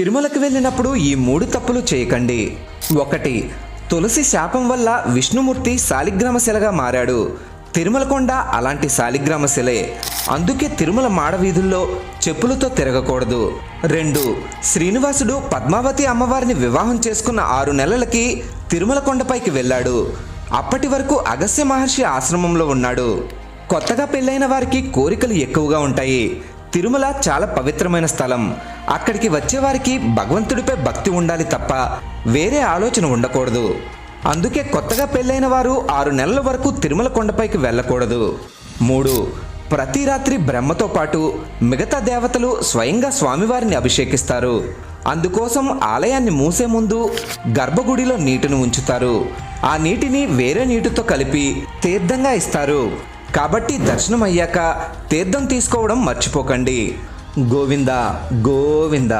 తిరుమలకు వెళ్ళినప్పుడు ఈ మూడు తప్పులు చేయకండి. ఒకటి తులసి శాపం వల్ల విష్ణుమూర్తి శాలిగ్రామశిలగా మారాడు. తిరుమలకొండ అలాంటి శాలిగ్రామ శిలే. అందుకే తిరుమల మాడవీధుల్లో చెప్పులతో తిరగకూడదు. రెండు శ్రీనివాసుడు పద్మావతి అమ్మవారిని వివాహం చేసుకున్న ఆరు నెలలకి తిరుమల కొండపైకి వెళ్ళాడు. అప్పటి వరకు అగస్య మహర్షి ఆశ్రమంలో ఉన్నాడు. కొత్తగా పెళ్ళైన వారికి కోరికలు ఎక్కువగా ఉంటాయి. తిరుమల చాలా పవిత్రమైన స్థలం. అక్కడికి వచ్చేవారికి భగవంతుడిపై భక్తి ఉండాలి తప్ప వేరే ఆలోచన ఉండకూడదు. అందుకే కొత్తగా పెళ్ళైన వారు ఆరు నెలల వరకు తిరుమల కొండపైకి వెళ్ళకూడదు. మూడు ప్రతి రాత్రి బ్రహ్మతో పాటు మిగతా దేవతలు స్వయంగా స్వామివారిని అభిషేకిస్తారు. అందుకోసం ఆలయాన్ని మూసే ముందు గర్భగుడిలో నీటిని ఉంచుతారు. ఆ నీటిని వేరే నీటితో కలిపి తీర్థంగా ఇస్తారు. కాబట్టి దర్శనం అయ్యాక తీర్థం తీసుకోవడం మర్చిపోకండి. గోవింద గోవింద.